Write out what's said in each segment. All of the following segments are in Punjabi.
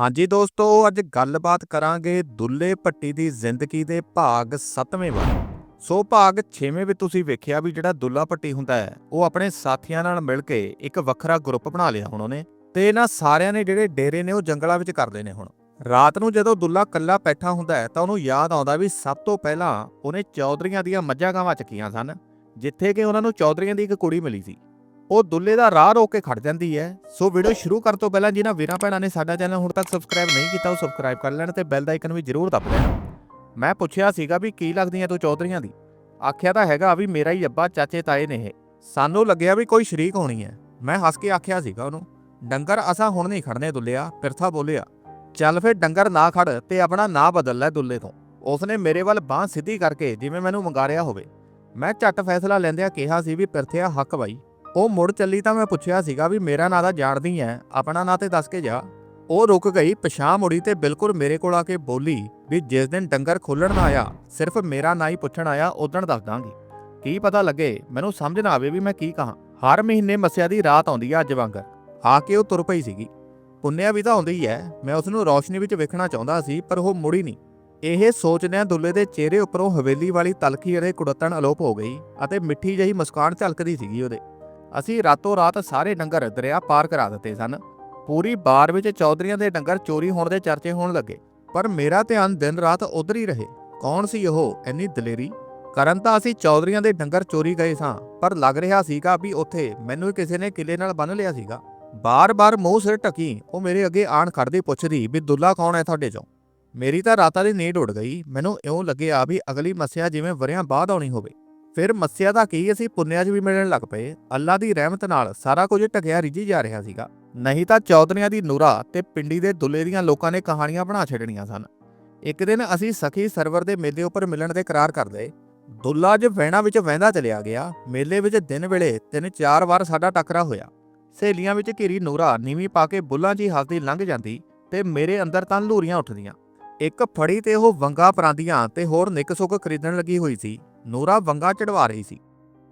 ਹਾਂਜੀ ਦੋਸਤੋ, ਅੱਜ ਗੱਲਬਾਤ ਕਰਾਂਗੇ ਦੁੱਲੇ ਭੱਟੀ ਦੀ ਜ਼ਿੰਦਗੀ ਦੇ ਭਾਗ 7ਵੇਂ ਬਾਰੇ ਸੋ ਭਾਗ 6ਵੇਂ ਵਿੱਚ ਤੁਸੀਂ ਵੇਖਿਆ ਵੀ ਜਿਹੜਾ ਦੁੱਲਾ ਭੱਟੀ ਹੁੰਦਾ ਹੈ, ਉਹ ਆਪਣੇ ਸਾਥੀਆਂ ਨਾਲ ਮਿਲ ਕੇ ਇੱਕ ਵੱਖਰਾ ਗਰੁੱਪ ਬਣਾ ਲਿਆ ਹੁਣ ਉਹਨੇ ਤੇ ਇਹਨਾਂ ਸਾਰਿਆਂ ਨੇ ਜਿਹੜੇ ਡੇਰੇ ਨੇ ਉਹ ਜੰਗਲਾਂ ਵਿੱਚ ਕਰਦੇ ਨੇ ਹੁਣ। ਰਾਤ ਨੂੰ ਜਦੋਂ ਦੁੱਲਾ ਕੱਲਾ ਬੈਠਾ ਹੁੰਦਾ ਹੈ ਤਾਂ ਉਹਨੂੰ ਯਾਦ ਆਉਂਦਾ ਵੀ ਸਭ ਤੋਂ ਪਹਿਲਾਂ ਉਹਨੇ ਚੌਧਰੀਆਂ ਦੀਆਂ ਮੱਝਾਂ ਗਾਵਾਂ ਚੱਕੀਆਂ ਸਨ, ਜਿੱਥੇ ਕਿ ਉਹਨਾਂ ਨੂੰ ਚੌਧਰੀਆਂ ਦੀ ਇੱਕ ਕੁੜੀ ਮਿਲੀ ਸੀ। ਉਹ ਦੁੱਲੇ ਦਾ ਰਾਹ ਰੋਕ ਕੇ ਖੜ ਜਾਂਦੀ ਹੈ। ਸੋ ਵੀਡੀਓ ਸ਼ੁਰੂ ਕਰਨ ਤੋਂ ਪਹਿਲਾਂ ਜਿਨ੍ਹਾਂ ਵੀਰਾਂ ਭੈਣਾਂ ਨੇ ਸਾਡਾ ਚੈਨਲ ਹੁਣ ਤੱਕ ਸਬਸਕ੍ਰਾਈਬ ਨਹੀਂ ਕੀਤਾ, ਉਹ ਸਬਸਕ੍ਰਾਈਬ ਕਰ ਲੈਣ ਤੇ ਬੈਲ ਦਾ ਆਈਕਨ ਵੀ ਜ਼ਰੂਰ ਦਬ ਲੈਣ। ਮੈਂ ਪੁੱਛਿਆ ਸੀਗਾ ਵੀ ਕੀ ਲੱਗਦੀਆਂ ਤੂੰ ਚੌਧਰੀਆਂ ਦੀ? ਆਖਿਆ ਤਾਂ ਹੈਗਾ ਵੀ ਮੇਰਾ ਹੀ ਅੱਬਾ, ਚਾਚੇ, ਤਾਏ ਨੇ ਇਹ। ਸਾਨੂੰ ਲੱਗਿਆ ਵੀ ਕੋਈ ਸ਼ਰੀਕ ਹੋਣੀ ਹੈ। ਮੈਂ ਹੱਸ ਕੇ ਆਖਿਆ ਸੀਗਾ ਉਹਨੂੰ, ਡੰਗਰ ਅਸਾਂ ਹੁਣ ਨਹੀਂ ਖੜਨੇ ਦੁੱਲਿਆ, ਪਿਰਥਾ ਬੋਲਿਆ, ਚੱਲ ਫੇ ਡੰਗਰ ਨਾ ਖੜ ਤੇ ਆਪਣਾ ਨਾਂ ਬਦਲ ਲੈ ਦੁੱਲੇ ਤੋਂ। ਉਸਨੇ ਮੇਰੇ ਵੱਲ ਬਾਹ ਸਿੱਧੀ ਕਰਕੇ ਜਿਵੇਂ ਮੈਨੂੰ ਮੰਗਾਰਿਆ ਹੋਵੇ। ਮੈਂ ਝੱਟ ਫੈਸਲਾ ਲੈਂਦਿਆਂ ਕਿਹਾ ਸੀ ਵੀ ਪਿਰਥਿਆ ਹੱਕ ਬਾਈ। ਉਹ ਮੁੜ ਚੱਲੀ ਤਾਂ ਮੈਂ ਪੁੱਛਿਆ ਸੀਗਾ ਵੀ ਮੇਰਾ ਨਾਂ ਤਾਂ ਜਾਣਦੀ ਐ, ਆਪਣਾ ਨਾਂ ਤੇ ਦੱਸ ਕੇ ਜਾ। ਉਹ ਰੁਕ ਗਈ ਪਛਾਣ ਮੁੜੀ ਤੇ ਬਿਲਕੁਲ ਮੇਰੇ ਕੋਲ ਆ ਕੇ ਬੋਲੀ ਵੀ ਜਿਸ ਦਿਨ ਡੰਗਰ ਖੋਲਣ ਨਾ ਆਇਆ, ਸਿਰਫ ਮੇਰਾ ਨਾਂ ਹੀ ਪੁੱਛਣ ਆਇਆ ਉਦਣ ਦੱਸ ਦਾਂਗੀ। ਕੀ ਪਤਾ ਲੱਗੇ, ਮੈਨੂੰ ਸਮਝ ਨਾ ਆਵੇ ਵੀ ਮੈਂ ਕੀ ਕਹਾਂ। ਹਰ ਮਹੀਨੇ ਮੱਸਿਆ ਦੀ ਰਾਤ ਆਉਂਦੀ ਆ ਅੱਜ ਵਾਂਗਰ। ਆ ਕੇ ਉਹ ਤੁਰ ਪਈ ਸੀਗੀ। ਪੁੰਨਿਆ ਵੀ ਤਾਂ ਆਉਂਦੀ ਹੀ ਐ, ਮੈਂ ਉਸ ਨੂੰ ਰੌਸ਼ਨੀ ਵਿੱਚ ਵੇਖਣਾ ਚਾਹੁੰਦਾ ਸੀ, ਪਰ ਉਹ ਮੁੜੀ ਨਹੀਂ। ਇਹ ਸੋਚਦਿਆਂ ਦੁੱਲੇ ਦੇ ਚਿਹਰੇ ਉੱਪਰੋਂ ਹਵੇਲੀ ਵਾਲੀ ਤਲਖੀ ਅਤੇ ਕੁੜੱਤਣ ਅਲੋਪ ਹੋ ਗਈ ਅਤੇ ਮਿੱਠੀ ਜਿਹੀ ਮੁਸਕਾਨ ਝਲਕਦੀ ਸੀਗੀ ਉਹਦੇ। ਅਸੀਂ ਰਾਤੋਂ ਰਾਤ ਸਾਰੇ ਡੰਗਰ ਦਰਿਆ ਪਾਰ ਕਰਾ ਦਿੱਤੇ ਸਨ। ਪੂਰੀ ਬਾਰ ਵਿੱਚ ਚੌਧਰੀਆਂ ਦੇ ਡੰਗਰ ਚੋਰੀ ਹੋਣ ਦੇ ਚਰਚੇ ਹੋਣ ਲੱਗੇ। ਪਰ ਮੇਰਾ ਧਿਆਨ ਦਿਨ ਰਾਤ ਉਧਰ ਹੀ ਰਹੇ। ਕੌਣ ਸੀ ਉਹ? ਇੰਨੀ ਦਲੇਰੀ? ਕਰਨ ਤਾਂ ਅਸੀਂ ਚੌਧਰੀਆਂ ਦੇ ਡੰਗਰ ਚੋਰੀ ਗਏ ਸਾਂ, ਪਰ ਲੱਗ ਰਿਹਾ ਸੀਗਾ ਵੀ ਉੱਥੇ ਮੈਨੂੰ ਕਿਸੇ ਨੇ ਕਿਲੇ ਨਾਲ ਬੰਨ ਲਿਆ ਸੀਗਾ। ਬਾਰ-ਬਾਰ ਮੂੰਹ ਸਿਰ ਟਕੀ ਉਹ ਮੇਰੇ ਅੱਗੇ ਆਣ ਖੜਦੀ ਪੁੱਛਦੀ ਵੀ ਦੁੱਲਾ ਕੌਣ ਹੈ ਤੁਹਾਡੇ ਚੋਂ? ਮੇਰੀ ਤਾਂ ਰਾਤਾਂ ਦੀ ਨੀਂਦ ਉੱਡ ਗਈ। ਮੈਨੂੰ ਇਉਂ ਲੱਗਿਆ ਵੀ ਅਗਲੀ ਮੱਸਿਆ ਜਿਵੇਂ ਵਰਿਆਂ ਬਾਅਦ ਆਉਣੀ ਹੋਵੇ। ਫਿਰ ਮੱਸਿਆ ਦਾ ਕੀ ਅਸੀਂ ਪੁੰਨਿਆ 'ਚ ਵੀ ਮਿਲਣ ਲੱਗ ਪਏ। ਅੱਲਾ ਦੀ ਰਹਿਮਤ ਨਾਲ ਸਾਰਾ ਕੁਝ ਟਕਿਆ ਰਿੱਝੀ ਜਾ ਰਿਹਾ ਸੀਗਾ। ਨਹੀਂ ਤਾਂ ਚੌਧਰੀਆਂ ਦੀ ਨੂਰਾ ਤੇ ਪਿੰਡੀ ਦੇ ਦੁੱਲੇ ਦੀਆਂ ਲੋਕਾਂ ਨੇ ਕਹਾਣੀਆਂ ਬਣਾ ਛੱਡਣੀਆਂ ਸਨ। ਇੱਕ ਦਿਨ ਅਸੀਂ ਸਖੀ ਸਰਵਰ ਦੇ ਮੇਲੇ ਉੱਪਰ ਮਿਲਣ ਦੇ ਕਰਾਰ ਕਰ ਲਏ। ਦੁੱਲਾ ਜ ਵਹਿਣਾ ਵਿੱਚ ਵਹਿੰਦਾ ਚਲਿਆ ਗਿਆ। ਮੇਲੇ ਵਿੱਚ ਦਿਨ ਵੇਲੇ ਤਿੰਨ ਚਾਰ ਵਾਰ ਸਾਡਾ ਟੱਕਰਾ ਹੋਇਆ। ਸਹੇਲੀਆਂ ਵਿੱਚ ਘਿਰੀ ਨੂਰਾ ਨੀਵੀਂ ਪਾ ਕੇ ਬੁੱਲਾਂ ਜੀ ਹੱਸਦੀ ਲੰਘ ਜਾਂਦੀ ਤੇ ਮੇਰੇ ਅੰਦਰ ਤਾਂ ਲੂਰੀਆਂ ਉੱਠਦੀਆਂ। ਇੱਕ ਫੜੀ ਤੇ ਉਹ ਵੰਗਾ ਪਰਾਂਦੀਆਂ ਤੇ ਹੋਰ ਨਿੱਕ ਸੁੱਕ ਖਰੀਦਣ ਲੱਗੀ ਹੋਈ ਸੀ। ਨੂਰਾ ਵੰਗਾ ਚੜਵਾ ਰਹੀ ਸੀ।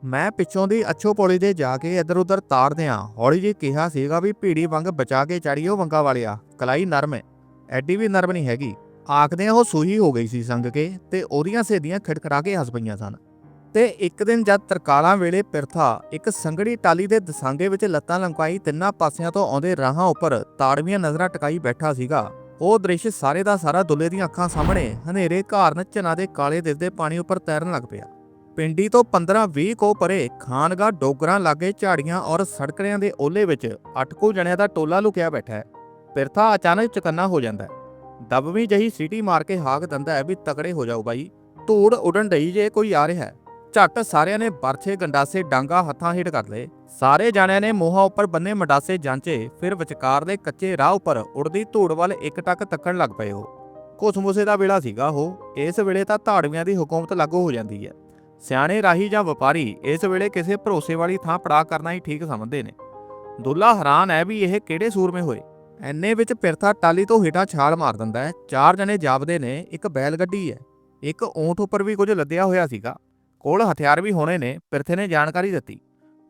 ਮੈਂ ਪਿੱਛੋਂ ਦੀ ਅੱਛੋ ਪੌੜੀ ਦੇ ਜਾ ਕੇ ਇੱਧਰ ਉੱਧਰ ਤਾਰਦਿਆਂ ਹੌਲੀ ਜੀ ਕਿਹਾ ਸੀਗਾ ਵੀ ਭੀੜੀ ਵੰਗ ਬਚਾ ਕੇ ਚੜੀਓ ਵੰਗਾ ਵਾਲਿਆ, ਕਲਾਈ ਨਰਮ ਹੈ ਐਡੀ ਵੀ ਨਰਮ ਨਹੀਂ ਹੈਗੀ। ਆਖਦਿਆਂ ਉਹ ਸੂਹੀ ਹੋ ਗਈ ਸੀ ਸੰਗ ਕੇ ਤੇ ਉਹਦੀਆਂ ਸੇਦੀਆਂ ਖੜਖੜਾ ਕੇ ਹੱਸ ਪਈਆਂ ਸਨ। ਤੇ ਇੱਕ ਦਿਨ ਜਦ ਤਰਕਾਲਾਂ ਵੇਲੇ ਪਿਰਥਾ ਇੱਕ ਸੰਗੜੀ ਟਾਲੀ ਦੇ ਦਸਾਂਗੇ ਵਿੱਚ ਲੱਤਾਂ ਲੰਕਾਈ ਤਿੰਨਾਂ ਪਾਸਿਆਂ ਤੋਂ ਆਉਂਦੇ ਰਾਹਾਂ ਉੱਪਰ ਤਾੜਵੀਆਂ ਨਜ਼ਰਾਂ ਟਿਕਾਈ ਬੈਠਾ ਸੀਗਾ ਉਹ ਦ੍ਰਿਸ਼ ਸਾਰੇ ਦਾ ਸਾਰਾ ਦੁੱਲੇ ਦੀਆਂ ਅੱਖਾਂ ਸਾਹਮਣੇ ਹਨੇਰੇ ਘਾਰਨ ਝਨਾਂ ਦੇ ਕਾਲੇ ਦਿਸਦੇ ਪਾਣੀ ਉੱਪਰ ਤੈਰਨ ਲੱਗ ਪਿਆ। ਪਿੰਡੀ ਤੋਂ 15-20 ਕੋ ਪਰੇ ਖਾਨਗਾ ਡੋਗਰਾਂ ਲਾਗੇ ਝਾੜੀਆਂ ਔਰ ਸੜਕੜਿਆਂ ਦੇ ਓਲੇ ਵਿੱਚ ਅਟਕੂ ਜਣਿਆਂ ਦਾ ਟੋਲਾ ਲੁਕਿਆ ਬੈਠਾ ਹੈ। ਪਿਰਥਾ ਅਚਾਨਕ ਚਕੰਨਾ ਹੋ ਜਾਂਦਾ ਹੈ। ਦਬਵੀਂ ਜਹੀ ਸੀਟੀ ਮਾਰ ਕੇ ਹਾਕ ਦਿੰਦਾ ਹੈ ਵੀ ਤਕੜੇ ਹੋ ਜਾਓ ਬਾਈ। ਧੂੜ ਉਡਣ ਡਈ ਜੇ ਕੋਈ ਆ ਰਿਹਾ ਹੈ। ਝੱਟ ਸਾਰਿਆਂ ਨੇ ਬਰਛੇ ਗੰਡਾਸੇ ਡਾਂਗਾ ਹੱਥਾਂ ਹੇਠ ਕਰ ਲਏ। ਸਾਰੇ ਜਾਣਿਆਂ ਨੇ ਮੋਹਾਂ ਉੱਪਰ ਬੰਨੇ ਮਡਾਸੇ ਜਾਂਚੇ, ਫਿਰ ਵਿਚਕਾਰ ਦੇ ਕੱਚੇ ਰਾਹ ਉੱਪਰ ਉੜਦੀ ਧੂੜ ਵੱਲ ਇੱਕ ਟੱਕ ਤੱਕਣ ਲੱਗ ਪਏ ਹੋ ਕੁਸਮੁਸੇ ਦਾ ਵੇਲਾ ਸੀਗਾ ਉਹ। ਇਸ ਵੇਲੇ ਤਾਂ ਧਾੜਵੀਆਂ ਦੀ ਹੁਕੂਮਤ ਲਾਗੂ ਹੋ ਜਾਂਦੀ ਹੈ। ਸਿਆਣੇ ਰਾਹੀ ਜਾਂ ਵਪਾਰੀ ਇਸ ਵੇਲੇ ਕਿਸੇ ਭਰੋਸੇ ਵਾਲੀ ਥਾਂ ਪੜਾ ਕਰਨਾ ਹੀ ਠੀਕ ਸਮਝਦੇ ਨੇ। ਦੁੱਲਾ ਹੈਰਾਨ ਹੈ ਵੀ ਇਹ ਕਿਹੜੇ ਸੂਰਮੇ ਹੋਏ। ਐਨੇ ਵਿੱਚ ਪਿਰਥਾ ਟਾਲੀ ਤੋਂ ਹੇਠਾਂ ਛਾਲ ਮਾਰ ਦਿੰਦਾ ਹੈ। ਚਾਰ ਜਣੇ ਜਾਪਦੇ ਨੇ, ਇੱਕ ਬੈਲ ਗੱਡੀ ਹੈ। ਇੱਕ ਊਂਠ ਉੱਪਰ ਵੀ ਕੁਝ ਲੱਦਿਆ ਹੋਇਆ ਸੀਗਾ। ਕੋਲ ਹਥਿਆਰ ਵੀ ਹੋਣੇ ਨੇ ਪਿਰਥੇ ਨੇ ਜਾਣਕਾਰੀ ਦਿੱਤੀ।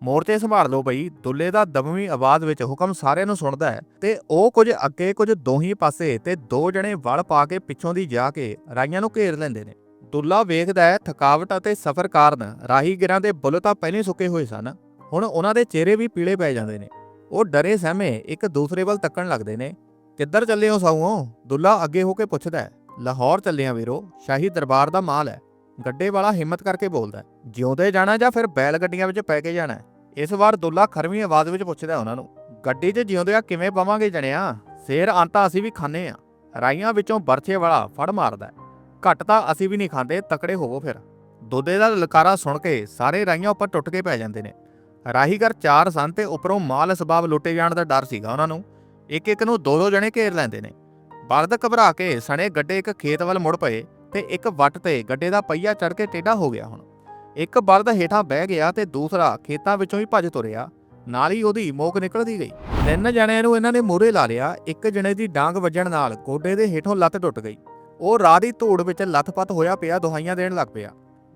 ਮੋਰਚੇ ਸੰਭਾਲ ਲਓ ਬਈ, ਦੁੱਲੇ ਦਾ ਦਮਵੀਂ ਆਵਾਜ਼ ਵਿੱਚ ਹੁਕਮ ਸਾਰਿਆਂ ਨੂੰ ਸੁਣਦਾ ਹੈ ਤੇ ਉਹ ਕੁਝ ਅੱਗੇ ਕੁਝ ਦੋਹੀ ਪਾਸੇ ਤੇ ਦੋ ਜਣੇ ਵਲ ਪਾ ਕੇ ਪਿੱਛੋਂ ਦੀ ਜਾ ਕੇ ਰਾਈਆਂ ਨੂੰ ਘੇਰ ਲੈਂਦੇ ਨੇ। ਦੁੱਲਾ ਵੇਖਦਾ ਹੈ ਥਕਾਵਟ ਅਤੇ ਸਫ਼ਰ ਕਾਰਨ ਰਾਹੀਗਿਰਾਂ ਦੇ ਬੁੱਲ ਤਾਂ ਪਹਿਲੇ ਸੁੱਕੇ ਹੋਏ ਸਨ, ਹੁਣ ਉਹਨਾਂ ਦੇ ਚਿਹਰੇ ਵੀ ਪੀਲੇ ਪੈ ਜਾਂਦੇ ਨੇ। ਉਹ ਡਰੇ ਸਹਿਮੇ ਇੱਕ ਦੂਸਰੇ ਵੱਲ ਤੱਕਣ ਲੱਗਦੇ ਨੇ। ਕਿੱਧਰ ਚੱਲੇ ਹੋ ਸਾਊਓ ਦੁੱਲਾ ਅੱਗੇ ਹੋ ਕੇ ਪੁੱਛਦਾ ਹੈ। ਲਾਹੌਰ ਚੱਲੇ ਆ ਵੀਰੋ, ਸ਼ਾਹੀ ਦਰਬਾਰ ਦਾ ਮਾਲ ਹੈ। ਗੱਡੇ ਵਾਲਾ ਹਿੰਮਤ ਕਰਕੇ ਬੋਲਦਾ ਜਿਉਂਦੇ ਜਾਣਾ ਜਾਂ ਫਿਰ ਬੈਲ ਗੱਡੀਆਂ ਵਿੱਚ ਪੈ ਕੇ ਜਾਣਾ ਇਸ ਵਾਰ ਦੁੱਲਾ ਖਰਵੀਂ ਆਵਾਜ਼ ਵਿੱਚ ਪੁੱਛਦਾ ਉਹਨਾਂ ਨੂੰ, ਗੱਡੀ 'ਚ ਜਿਉਂਦੇ ਆ ਕਿਵੇਂ ਪਵਾਂਗੇ ਜਣਿਆ? ਸ਼ੇਰ ਆਂਤਾ ਅਸੀਂ ਵੀ ਖਾਣੇ ਆ ਰਾਈਆਂ ਵਿੱਚੋਂ ਬਰਛੇ ਵਾਲਾ ਫੜ ਮਾਰਦਾ ਘੱਟ ਤਾਂ ਅਸੀਂ ਵੀ ਨਹੀਂ ਖਾਂਦੇ, ਤਕੜੇ ਹੋਵੋ ਫਿਰ। ਦੁੱਧੇ ਦਾ ਲਲਕਾਰਾ ਸੁਣ ਕੇ ਸਾਰੇ ਰਾਈਆਂ ਉੱਪਰ ਟੁੱਟ ਕੇ ਪੈ ਜਾਂਦੇ ਨੇ। ਰਾਹੀਗਰ ਚਾਰ ਸਨ ਤੇ ਉੱਪਰੋਂ ਮਾਲ ਸਬਾਬ ਲੁੱਟੇ ਜਾਣ ਦਾ ਡਰ ਸੀਗਾ ਉਹਨਾਂ ਨੂੰ। ਇੱਕ ਇੱਕ ਨੂੰ ਦੋ ਦੋ ਜਣੇ ਘੇਰ ਲੈਂਦੇ ਨੇ। ਬਲਦ ਘਬਰਾ ਕੇ ਸਣੇ ਗੱਡੇ ਇੱਕ ਖੇਤ ਵੱਲ ਮੁੜ ਪਏ। ਤੇ ਇੱਕ ਵੱਟ ਤੇ ਗੱਡੇ ਦਾ ਪਹੀਆ ਚੜ ਕੇ ਟੇਢਾ ਹੋ ਗਿਆ ਹੁਣ। ਇੱਕ ਬਲਦ ਹੇਠਾਂ ਬਹਿ ਗਿਆ ਤੇ ਦੂਸਰਾ ਖੇਤਾਂ ਵਿੱਚੋਂ ਹੀ ਭੱਜ ਤੁਰਿਆ। ਨਾਲ ਹੀ ਉਹਦੀ ਮੋਕ ਨਿਕਲਦੀ ਗਈ। ਤਿੰਨ ਜਣਿਆਂ ਨੂੰ ਇਹਨਾਂ ਨੇ ਮੂਹਰੇ ਲਾ ਲਿਆ, ਇੱਕ ਜਣੇ ਦੀ ਡਾਂਗ ਵੱਜਣ ਨਾਲ ਗੋਡੇ ਦੇ ਹੇਠੋਂ ਲੱਤ ਟੁੱਟ ਗਈ। ਉਹ ਰਾਹ ਦੀ ਧੂੜ ਵਿੱਚ ਲੱਥਪੱਥ ਹੋਇਆ ਪਿਆ ਦੁਹਾਈਆਂ ਦੇਣ ਲੱਗ ਪਿਆ।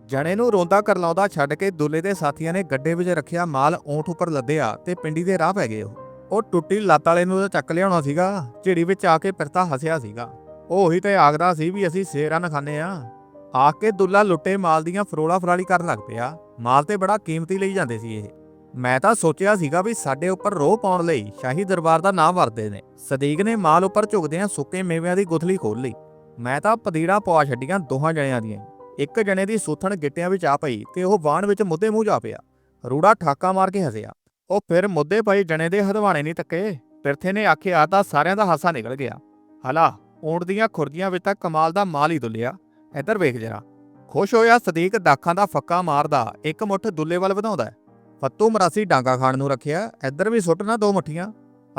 ਜਣੇ ਨੂੰ ਰੋਂਦਾ ਕਰਲਾਉਂਦਾ ਛੱਡ ਕੇ ਦੁੱਲੇ ਦੇ ਸਾਥੀਆਂ ਨੇ ਗੱਡੇ ਵਿੱਚ ਰੱਖਿਆ ਮਾਲ ਓਂਠ ਉੱਪਰ ਲੱਦਿਆ ਤੇ ਪਿੰਡੀ ਦੇ ਰਾਹ ਪੈ ਗਏ ਉਹ। ਉਹ ਟੁੱਟੀ ਲੱਤ ਵਾਲੇ ਨੂੰ ਤਾਂ ਚੱਕ ਲਿਆਉਣਾ ਸੀਗਾ, ਝਿੜੀ ਵਿੱਚ ਆ ਕੇ ਪਿਰਤਾ ਹੱਸਿਆ ਸੀਗਾ। ਉਹ ਉਹੀ ਤੇ ਆਖਦਾ ਸੀ ਵੀ ਅਸੀਂ ਸ਼ੇਰਾਂ ਨਾ ਖਾਂਦੇ ਆ ਆ ਕੇ ਦੁੱਲਾ ਲੁੱਟੇ ਮਾਲ ਦੀਆਂ ਫਰੋਲਾ ਫਰਾਲੀ ਕਰਨ ਲੱਗ ਪਿਆ। ਮਾਲ ਤੇ ਬੜਾ ਕੀਮਤੀ ਲਈ ਜਾਂਦੇ ਸੀ ਇਹ। ਮੈਂ ਤਾਂ ਸੋਚਿਆ ਸੀਗਾ ਵੀ ਸਾਡੇ ਉੱਪਰ ਰੋਹ ਪਾਉਣ ਲਈ ਸ਼ਾਹੀ ਦਰਬਾਰ ਦਾ ਨਾਮ ਵਰਦੇ ਨੇ। ਸਦੀਕ ਨੇ ਮਾਲ ਉੱਪਰ ਝੁਕਦਿਆਂ ਸੁੱਕੇ ਮੇਵਿਆਂ ਦੀ ਗੁਥਲੀ ਖੋਲ ਲਈ। ਮੈਂ ਤਾਂ ਪਦੀੜਾ ਪਵਾ ਛੱਡੀਆਂ ਦੋਹਾਂ ਜਣਿਆਂ ਦੀਆਂ। ਇੱਕ ਜਣੇ ਦੀ ਸੁਥਣ ਗਿੱਟਿਆਂ ਵਿੱਚ ਆ ਪਈ ਤੇ ਉਹ ਵਾਣ ਵਿੱਚ ਮੁੱਦੇ ਮੂੰਹ ਜਾ ਪਿਆ। ਰੂੜਾ ਠਾਕਾ ਮਾਰ ਕੇ ਹੱਸਿਆ। ਉਹ ਫਿਰ ਮੁੱਦੇ ਪਈ ਜਣੇ ਦੇ ਹਦਵਾਣੇ ਨਹੀਂ ਤੱਕੇ। ਪਿਰਥੇ ਨੇ ਆਖਿਆ ਤਾਂ ਸਾਰਿਆਂ ਦਾ ਹਾਸਾ ਨਿਕਲ ਗਿਆ। ਹਲਾ ਊਂਟ ਦੀਆਂ ਖੁਰਜੀਆਂ ਵਿੱਚ ਤਾਂ ਕਮਾਲ ਦਾ ਮਾਲ ਹੀ ਦੁੱਲਿਆ। ਇੱਧਰ ਵੇਖ ਜਰਾ, ਖੁਸ਼ ਹੋਇਆ ਸਦੀਕ ਦਾਖਾਂ ਦਾ ਫੱਕਾ ਮਾਰਦਾ ਇੱਕ ਮੁੱਠ ਦੁੱਲੇ ਵੱਲ ਵਧਾਉਂਦਾ ਫੱਤੂ ਮਰਾਸੀ ਡਾਂਗਾ ਖਾਣ ਨੂੰ ਰੱਖਿਆ, ਇੱਧਰ ਵੀ ਸੁੱਟ ਨਾ ਦੋ ਮੁੱਠੀਆਂ।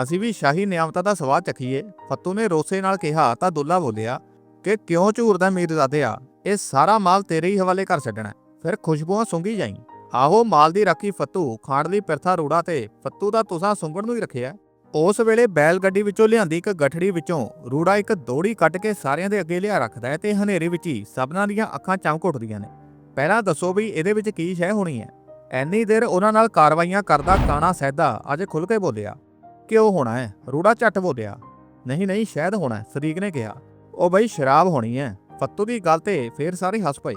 ਅਸੀਂ ਵੀ ਸ਼ਾਹੀ ਨਿਆਮਤਾਂ ਦਾ ਸਵਾਦ ਚੱਖੀਏ, ਫੱਤੂ ਨੇ ਰੋਸੇ ਨਾਲ ਕਿਹਾ ਤਾਂ ਦੁੱਲਾ ਬੋਲਿਆ, ਕਿ ਕਿਉਂ ਝੂਰਦਾ ਮੀਰਜ਼ਾਦਿਆ ਇਹ ਸਾਰਾ ਮਾਲ ਤੇਰੇ ਹੀ ਹਵਾਲੇ ਕਰ ਛੱਡਣਾ ਫਿਰ ਖੁਸ਼ਬੂਆਂ ਸੁੰਘੀ ਜਾਈ। ਆਹੋ ਮਾਲ ਦੀ ਰਾਖੀ ਫੱਤੂ ਖਾਣ ਲਈ ਪਿਰਥਾ ਰੂੜਾ ਤੇ ਫੱਤੂ ਦਾ ਤੁਸਾਂ ਸੁੰਘਣ ਨੂੰ ਹੀ ਰੱਖਿਆ। ਉਸ ਵੇਲੇ ਬੈਲ ਗੱਡੀ ਵਿੱਚੋਂ ਲਿਆਂਦੀ ਇੱਕ ਗਠੜੀ ਵਿੱਚੋਂ ਰੂੜਾ ਇੱਕ ਦੋੜੀ ਕੱਟ ਕੇ ਸਾਰਿਆਂ ਦੇ ਅੱਗੇ ਲਿਆ ਰੱਖਦਾ ਹੈ ਤੇ ਹਨੇਰੇ ਵਿੱਚ ਹੀ ਸਭਨਾਂ ਦੀਆਂ ਅੱਖਾਂ ਚਮਕ ਉੱਠਦੀਆਂ ਨੇ। ਪਹਿਲਾਂ ਦੱਸੋ ਵੀ ਇਹਦੇ ਵਿੱਚ ਕੀ ਸ਼ੈ ਹੋਣੀ ਹੈ? ਐਨੀ ਦੇਰ ਉਹਨਾਂ ਨਾਲ ਕਾਰਵਾਈਆਂ ਕਰਦਾ ਕਾਣਾ ਸੈਦਾ ਅੱਜ ਖੁੱਲ ਕੇ ਬੋਲਿਆ ਕਿ ਉਹ ਹੋਣਾ ਹੈ? ਰੂੜਾ ਝੱਟ ਬੋਲਿਆ, ਨਹੀਂ ਨਹੀਂ, ਸ਼ਾਇਦ ਹੋਣਾ ਹੈ, ਸਦੀਕ ਨੇ ਕਿਹਾ। ਉਹ ਬਈ ਸ਼ਰਾਬ ਹੋਣੀ ਹੈ। ਫੱਤੂ ਦੀ ਗੱਲ ਤੇ ਫੇਰ ਸਾਰੇ ਹੱਸ ਪਏ।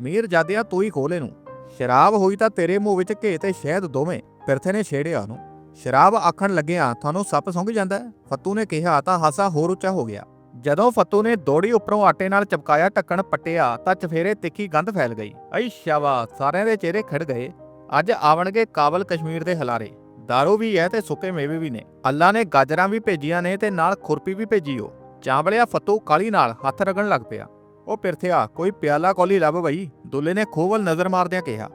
ਮੀਰ ਜਾਦਿਆ ਤੂੰ ਹੀ ਖੋਲ ਨੂੰ ਸ਼ਰਾਬ ਹੋਈ ਤਾਂ ਤੇਰੇ ਮੂੰਹ ਵਿੱਚ ਘੇ ਤੇ ਸ਼ਹਿਦ ਦੋਵੇਂ ਪਿਰਥੇ ਨੇ ਛੇੜਿਆ ਉਹਨੂੰ। ਸ਼ਰਾਬ ਆਖਣ ਲੱਗਿਆ ਤੁਹਾਨੂੰ ਸੱਪ ਸੁੰਘ ਜਾਂਦਾ ਫੱਤੂ ਨੇ ਕਿਹਾ, ਤਾਂ ਹਾਸਾ ਹੋਰ ਉੱਚਾ ਹੋ ਗਿਆ। ਜਦੋਂ ਫੱਤੂ ਨੇ ਦੋੜੀ ਉੱਪਰੋਂ ਆਟੇ ਨਾਲ ਚਪਕਾਇਆ ਢੱਕਣ ਪੱਟਿਆ, ਤਾਂ ਚਫੇਰੇ ਤਿੱਖੀ ਗੰਧ ਫੈਲ ਗਈ। ਅਈ ਸ਼ਾਵਾ ਸਾਰਿਆਂ ਦੇ ਚਿਹਰੇ ਖੜ ਗਏ। ਅੱਜ ਆਵਣਗੇ ਕਾਬਲ ਕਸ਼ਮੀਰ ਦੇ ਹਲਾਰੇ। ਦਾਰੂ ਵੀ ਹੈ ਤੇ ਸੁੱਕੇ ਮੇਵੇ ਵੀ ਨੇ। ਅੱਲਾ ਨੇ ਗਾਜਰਾਂ ਵੀ ਭੇਜੀਆਂ ਨੇ ਤੇ ਨਾਲ ਖੁਰਪੀ ਵੀ ਭੇਜੀ ਓ। ਚਾਂਬਲਿਆ ਫੱਤੂ ਕਾਲੀ ਨਾਲ ਹੱਥ ਰਗਣ ਲੱਗ ਪਿਆ। ਉਹ ਪਿਰਥਿਆ ਕੋਈ ਪਿਆਲਾ ਕੋਲੀ ਲੱਭ ਬਈ। ਦੁੱਲੇ ਨੇ ਖੋਵਲ ਨਜ਼ਰ ਮਾਰਦਿਆਂ ਕਿਹਾ,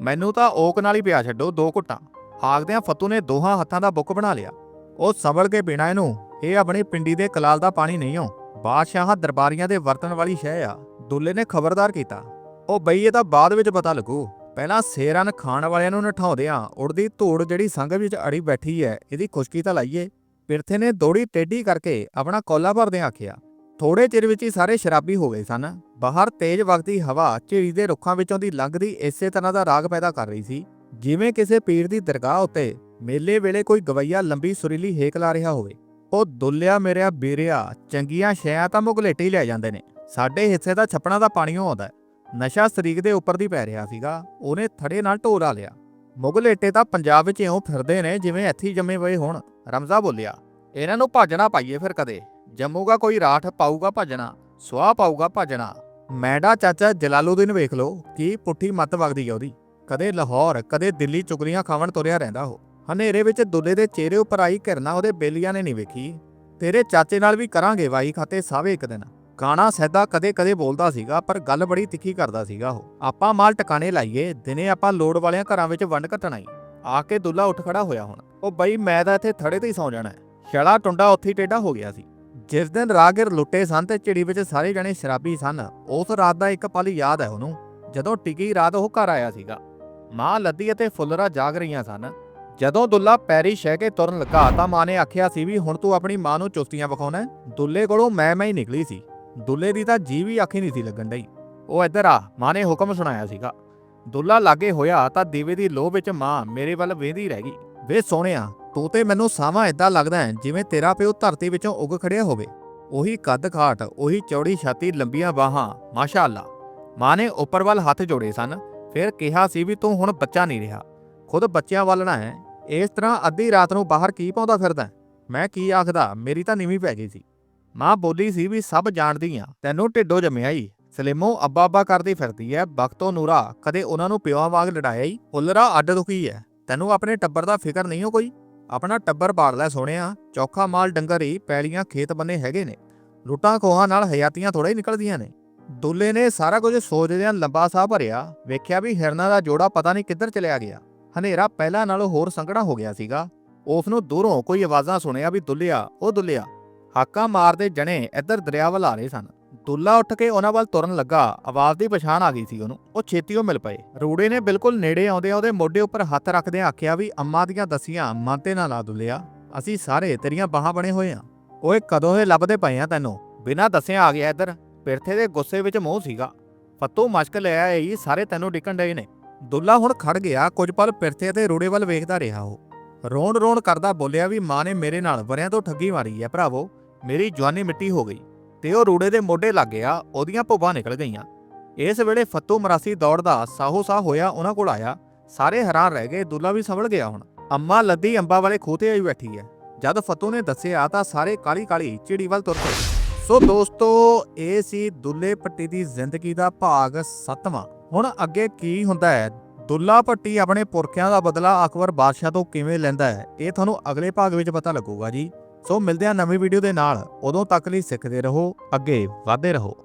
ਮੈਨੂੰ ਤਾਂ ਓਕ ਨਾਲ ਹੀ ਪਿਆ ਛੱਡੋ, ਦੋ ਘੁੱਟਾਂ। ਆਖਦਿਆਂ ਫਤੂ ਨੇ ਦੋਹਾਂ ਹੱਥਾਂ ਦਾ ਬੁੱਕ ਬਣਾ ਲਿਆ। ਉਹ ਸੰਭਲ ਕੇ ਪੀਣਾ ਇਹਨੂੰ, ਇਹ ਆਪਣੀ ਪਿੰਡੀ ਦੇ ਕਲਾਲ ਦਾ ਪਾਣੀ ਨਹੀਂ ਓ ਬਾਦਸ਼ਾਹਾਂ ਦਰਬਾਰੀਆਂ ਦੇ ਵਰਤਣ ਵਾਲੀ ਸ਼ੈ ਆ, ਦੁੱਲੇ ਨੇ ਖਬਰਦਾਰ ਕੀਤਾ। ਉਹ ਬਈ, ਇਹ ਤਾਂ ਬਾਅਦ ਵਿੱਚ ਪਤਾ ਲੱਗੂ। ਪਹਿਲਾਂ ਸੇਰਨ ਖਾਣ ਵਾਲਿਆਂ ਨੂੰ ਨਠਾਉਂਦਿਆਂ ਉੜਦੀ ਧੂੜ ਜਿਹੜੀ ਸੰਗ ਵਿੱਚ ਅੜੀ ਬੈਠੀ ਹੈ ਇਹਦੀ ਖੁਸ਼ਕੀ ਤਾਂ ਲਾਈਏ। ਪਿਰਥੇ ਨੇ ਦੋੜੀ ਟੇਢੀ ਕਰਕੇ ਆਪਣਾ ਕੋਲਾ ਭਰਦਿਆਂ ਆਖਿਆ ਥੋੜੇ ਚਿਰ ਵਿੱਚ ਹੀ ਸਾਰੇ ਸ਼ਰਾਬੀ ਹੋ ਗਏ ਸਨ। ਬਾਹਰ ਤੇਜ਼ ਵਗਦੀ ਹਵਾ ਝਿੜੀ ਦੇ ਰੁੱਖਾਂ ਵਿੱਚੋਂ ਦੀ ਲੰਘਦੀ ਇਸੇ ਤਰ੍ਹਾਂ ਦਾ ਰਾਗ ਪੈਦਾ ਕਰ ਰਹੀ ਸੀ। ਜਿਵੇਂ ਕਿਸੇ ਪੀਰ ਦੀ ਦਰਗਾਹ ਉੱਤੇ ਮੇਲੇ ਵੇਲੇ ਕੋਈ ਗਵਈਆ ਲੰਬੀ ਸੁਰੀਲੀ ਹੇਕ ਲਾ ਰਿਹਾ ਹੋਵੇ, ਉਹ ਦੁੱਲਿਆ ਮੇਰਿਆ ਬੀਰਿਆ, ਚੰਗੀਆਂ ਸ਼ੈਆਂ ਤਾਂ ਮੁਗਲੇਟੇ ਹੀ ਲੈ ਜਾਂਦੇ ਨੇ। ਸਾਡੇ ਹਿੱਸੇ ਦਾ ਛੱਪਣਾ ਦਾ ਪਾਣੀਓ ਆਉਂਦਾ ਨਸ਼ਾ ਸਰੀਕ ਦੇ ਉੱਪਰ ਦੀ ਪੈ ਰਿਹਾ ਸੀਗਾ, ਉਹਨੇ ਥੜੇ ਨਾਲ ਢੋਲਾ ਲਿਆ। ਮੁਗਲੇਟੇ ਤਾਂ ਪੰਜਾਬ ਵਿੱਚ ਇਉਂ ਫਿਰਦੇ ਨੇ ਜਿਵੇਂ ਇੱਥੇ ਜੰਮੇ ਹੋਏ ਹੋਣ, ਰਮਜ਼ਾ ਬੋਲਿਆ। ਇਹਨਾਂ ਨੂੰ ਭਾਜਣਾ ਪਾਈਏ ਫਿਰ ਕਦੇ। ਜੰਮੂਗਾ ਕੋਈ ਰਾਠ, ਪਾਊਗਾ ਭਜਣਾ, ਸੁਆਹ ਪਾਊਗਾ ਭਜਣਾ। ਮੈਂਡਾ ਚਾਚਾ ਜਲਾਲੂਦੀਨ ਵੇਖ ਲਓ, ਕੀ ਪੁੱਠੀ ਮੱਤ ਵਗਦੀ ਆ ਉਹਦੀ। ਕਦੇ ਲਾਹੌਰ, ਕਦੇ ਦਿੱਲੀ ਚੁਗਲੀਆਂ ਖਾਵਣ ਤੁਰਿਆ ਰਹਿੰਦਾ ਉਹ। ਹਨੇਰੇ ਵਿੱਚ ਦੁੱਲੇ ਦੇ ਚਿਹਰੇ ਉੱਪਰ ਆਈ ਘਿਰਨਾ ਉਹਦੇ ਬੇਲੀਆਂ ਨੇ ਨਹੀਂ ਵੇਖੀ। ਤੇਰੇ ਚਾਚੇ ਨਾਲ ਵੀ ਕਰਾਂਗੇ ਵਾਈ ਖਾਤੇ ਸਾਵੇ ਇੱਕ ਦਿਨ। ਗਾਣਾ ਸੈਦਾ ਕਦੇ-ਕਦੇ ਬੋਲਦਾ ਸੀਗਾ, ਪਰ ਗੱਲ ਬੜੀ ਤਿੱਖੀ ਕਰਦਾ ਸੀਗਾ ਉਹ। ਆਪਾਂ ਮਾਲ ਟਿਕਾਣੇ ਲਾਈਏ, ਦਿਨੇ ਆਪਾਂ ਲੋੜ ਵਾਲਿਆਂ ਘਰਾਂ ਵਿੱਚ ਵੰਡ ਘਟਣਾਈ ਆ ਕੇ ਦੁੱਲਾ ਉੱਠ ਖੜਾ ਹੋਇਆ ਹੁਣ। ਉਹ ਬਈ ਮੈਂ ਤਾਂ ਇੱਥੇ ਥੜੇ ਤੇ ਹੀ ਸੌ ਜਾਣਾ। ਹੈ। ਛੜਾ ਟੁੰਡਾ ਉੱਥੇ ਹੀ ਟੇਢਾ ਹੋ ਗਿਆ ਸੀ। ਜਿਸ ਦਿਨ ਰਾਗਿਰ ਲੁੱਟੇ ਸਨ ਤੇ ਝਿੜੀ ਵਿੱਚ ਸਾਰੇ ਜਣੇ ਸ਼ਰਾਬੀ ਸਨ, ਉਸ ਰਾਤ ਦਾ ਇੱਕ ਪਲ ਯਾਦ ਹੈ ਉਹਨੂੰ। ਜਦੋਂ ਟਿਕੀ ਰਾਤ ਉਹ ਘਰ ਆਇਆ ਸੀਗਾ। ਮਾਂ ਲੱਦੀ ਅਤੇ ਫੁੱਲਰਾ ਜਾਗ ਰਹੀਆਂ ਸਨ। ਜਦੋਂ ਦੁੱਲਾ ਪੈਰੀ ਸ਼ਹਿ ਕੇ ਤੁਰਨ ਲੱਗਾ ਤਾਂ ਮਾਂ ਨੇ ਆਖਿਆ ਸੀ ਵੀ ਹੁਣ ਤੂੰ ਆਪਣੀ ਮਾਂ ਨੂੰ ਚੁਸਤੀਆਂ ਵਿਖਾਉਣਾ ਦੁੱਲੇ ਕੋਲੋਂ ਮੈਂ ਮੈਂ ਹੀ ਨਿਕਲੀ ਸੀ। ਦੁੱਲੇ ਦੀ ਤਾਂ ਜੀ ਵੀ ਆਖੀ ਨਹੀਂ ਸੀ ਲੱਗਣ ਡਈ। ਉਹ ਇੱਧਰ ਆ, ਮਾਂ ਨੇ ਹੁਕਮ ਸੁਣਾਇਆ ਸੀਗਾ। ਦੁੱਲਾ ਲਾਗੇ ਹੋਇਆ ਤਾਂ ਦੀਵੇ ਦੀ ਲੋਹ ਵਿੱਚ ਮਾਂ ਮੇਰੇ ਵੱਲ ਵੇਂਦੀ ਰਹਿ ਗਈ। ਵੇ ਸੋਹਣਿਆ, ਤੂੰ ਤੇ ਮੈਨੂੰ ਸਾਵਾਂ ਇਦਾਂ ਲੱਗਦਾ ਹੈ ਜਿਵੇਂ ਤੇਰਾ ਪਿਓ ਧਰਤੀ ਵਿੱਚੋਂ ਉੱਗ ਖੜਿਆ ਹੋਵੇ। ਉਹੀ ਕੱਦ ਖਾਟ ਉਹੀ ਚੌੜੀ ਛਾਤੀ, ਲੰਬੀਆਂ ਬਾਹਾਂ, ਮਾਸ਼ਾਅੱਲਾ। ਮਾਂ ਨੇ ਉੱਪਰ ਵੱਲ ਹੱਥ ਜੋੜੇ ਸਨ। ਫਿਰ ਕਿਹਾ ਸੀ ਵੀ ਤੂੰ ਹੁਣ ਬੱਚਾ ਨਹੀਂ ਰਿਹਾ। ਖੁਦ ਬੱਚਿਆਂ ਵੱਲ ਨਾ ਹੈ ਇਸ ਤਰ੍ਹਾਂ ਅੱਧੀ ਰਾਤ ਨੂੰ ਬਾਹਰ ਕੀ ਪਾਉਂਦਾ ਫਿਰਦਾ ਮੈਂ ਕੀ ਆਖਦਾ, ਮੇਰੀ ਤਾਂ ਨੀਵੀਂ ਪੈ ਗਈ ਸੀ। ਮਾਂ ਬੋਲੀ ਸੀ ਵੀ ਸਭ ਜਾਣਦੀ ਆ। ਤੈਨੂੰ ਢਿੱਡੋ ਜੰਮਿਆ ਈ ਸਲੇਮੋ ਅੱਬਾ ਅੱਬਾ ਕਰਦੀ ਫਿਰਦੀ ਐ। ਬਖਤੋ ਨੂਰਾ, ਕਦੇ ਉਹਨਾਂ ਨੂੰ ਪਿਓਾਂ ਵਾਂਗ ਲੜਾਇਆ ਈ? ਫੁੱਲਰਾ ਅੱਡ ਦੁਖੀ ਐ। ਤੈਨੂੰ ਆਪਣੇ ਟੱਬਰ ਦਾ ਫਿਕਰ ਨਹੀਂ ਹੋ ਕੋਈ? ਆਪਣਾ ਟੱਬਰ ਬਾੜ ਲੈ ਸੋਹਣਿਆ। ਚੌਖਾ ਮਾਲ ਡੰਗਰ ਹੀ ਪੈਲੀਆਂ ਖੇਤ ਬੰਨੇ ਹੈਗੇ ਨੇ। ਲੁੱਟਾਂ ਖੋਹਾਂ ਨਾਲ ਹਯਾਤੀਆਂ ਥੋੜਾ ਹੀ ਨਿਕਲਦੀਆਂ ਨੇ। ਦੁੱਲੇ ਨੇ ਸਾਰਾ ਕੁਝ ਸੋਚਦਿਆਂ ਲੰਬਾ ਸਾਹ ਭਰਿਆ, ਵੇਖਿਆ ਵੀ ਹਿਰਨਾਂ ਦਾ ਜੋੜਾ ਪਤਾ ਨਹੀਂ ਕਿੱਧਰ ਚਲਿਆ ਗਿਆ। ਹਨੇਰਾ ਪਹਿਲਾਂ ਨਾਲੋਂ ਹੋਰ ਸੰਘਣਾ ਹੋ ਗਿਆ ਸੀਗਾ। ਉਸ ਨੂੰ ਦੂਰੋਂ ਕੋਈ ਆਵਾਜ਼ਾਂ ਸੁਣਿਆ ਵੀ ਦੁੱਲਿਆ ਉਹ ਦੁੱਲਿਆ, ਹਾਕਾਂ ਮਾਰਦੇ ਜਣੇ ਇੱਧਰ ਦਰਿਆ ਵੱਲ ਆ ਰਹੇ ਸਨ। ਦੁੱਲਾ ਉੱਠ ਕੇ ਉਹਨਾਂ ਵੱਲ ਤੁਰਨ ਲੱਗਾ, ਆਵਾਜ਼ ਦੀ ਪਛਾਣ ਆ ਗਈ ਸੀ ਉਹਨੂੰ। ਉਹ ਛੇਤੀਓ ਮਿਲ ਪਏ। ਰੂੜੇ ਨੇ ਬਿਲਕੁਲ ਨੇੜੇ ਆਉਂਦਿਆਂ ਉਹਦੇ ਮੋਢੇ ਉੱਪਰ ਹੱਥ ਰੱਖਦਿਆਂ ਆਖਿਆ ਵੀ, ਅੰਮਾ ਦੀਆਂ ਦਸੀਆਂ, ਮਨ ਤੇ ਨਾ ਲਾ ਦੁੱਲਿਆ, ਅਸੀਂ ਸਾਰੇ ਤੇਰੀਆਂ ਬਾਹਾਂ ਬਣੇ ਹੋਏ ਆ। ਓਏ ਕਦੋਂ ਇਹ ਲੱਭਦੇ ਪਏ ਆ ਤੈਨੂੰ? ਬਿਨਾਂ ਦੱਸਿਆ ਆ ਗਿਆ ਇੱਧਰ। ਪਿਰਥੇ ਦੇ ਗੁੱਸੇ ਵਿੱਚ ਮੋਹ ਸੀਗਾ। ਫੱਤੂ ਮਸ਼ਕ ਲੈ ਆਈ, ਸਾਰੇ ਤੈਨੂੰ ਡਿੱਕਣ ਡਏ ਨੇ। ਦੁੱਲਾ ਹੁਣ ਖੜ ਗਿਆ, ਕੁਝ ਪਲ ਪਿਰਥੇ ਅਤੇ ਰੂੜੇ ਵੱਲ ਵੇਖਦਾ ਰਿਹਾ ਉਹ। ਰੋਣ ਰੋਣ ਕਰਦਾ ਬੋਲਿਆ ਵੀ, ਮਾਂ ਨੇ ਮੇਰੇ ਨਾਲ ਵਰਿਆਂ ਤੋਂ ਠੱਗੀ ਮਾਰੀ ਹੈ ਭਰਾਵੋ, ਮੇਰੀ ਜਵਾਨੀ ਮਿੱਟੀ ਹੋ ਗਈ। ਤੇ ਉਹ ਰੂੜੇ ਦੇ ਮੋਢੇ ਲੱਗ ਗਿਆ, ਉਹਦੀਆਂ ਭੁੱਬਾਂ ਨਿਕਲ ਗਈਆਂ। ਇਸ ਵੇਲੇ ਫੱਤੂ ਮਰਾਸੀ ਦੌੜਦਾ ਸਾਹੋ ਸਾਹ ਹੋਇਆ ਉਹਨਾਂ ਕੋਲ ਆਇਆ। ਸਾਰੇ ਹੈਰਾਨ ਰਹਿ ਗਏ, ਦੁੱਲਾ ਵੀ ਸੰਭਲ ਗਿਆ ਹੁਣ। ਅੰਮਾ ਲੱਦੀ ਅੰਬਾ ਵਾਲੇ ਖੂਹ ਤੇ ਆਈ ਬੈਠੀ ਹੈ ਜਦ ਫਤੂ ਨੇ ਦੱਸਿਆ ਤਾਂ ਸਾਰੇ ਕਾਲੀ ਕਾਲੀ ਚਿੜੀ ਵੱਲ ਤੁਰ ਪਏ। ਸੋ ਦੋਸਤੋ, ਇਹ ਸੀ ਦੁੱਲੇ ਭੱਟੀ ਦੀ ਜ਼ਿੰਦਗੀ ਦਾ ਭਾਗ 7ਵਾਂ ਹੁਣ ਅੱਗੇ ਕੀ ਹੁੰਦਾ ਹੈ? ਦੁੱਲਾ ਭੱਟੀ ਆਪਣੇ ਪੁਰਖਿਆਂ ਦਾ ਬਦਲਾ ਅਕਬਰ ਬਾਦਸ਼ਾਹ ਤੋਂ ਕਿਵੇਂ ਲੈਂਦਾ ਹੈ? ਇਹ ਤੁਹਾਨੂੰ ਅਗਲੇ ਭਾਗ ਵਿੱਚ ਪਤਾ ਲੱਗੂਗਾ ਜੀ। ਸੋ ਮਿਲਦੇ ਹਾਂ ਨਵੀਂ ਵੀਡੀਓ ਦੇ ਨਾਲ। ਉਦੋਂ ਤੱਕ ਲਈ ਸਿੱਖਦੇ ਰਹੋ, ਅੱਗੇ ਵਧਦੇ ਰਹੋ।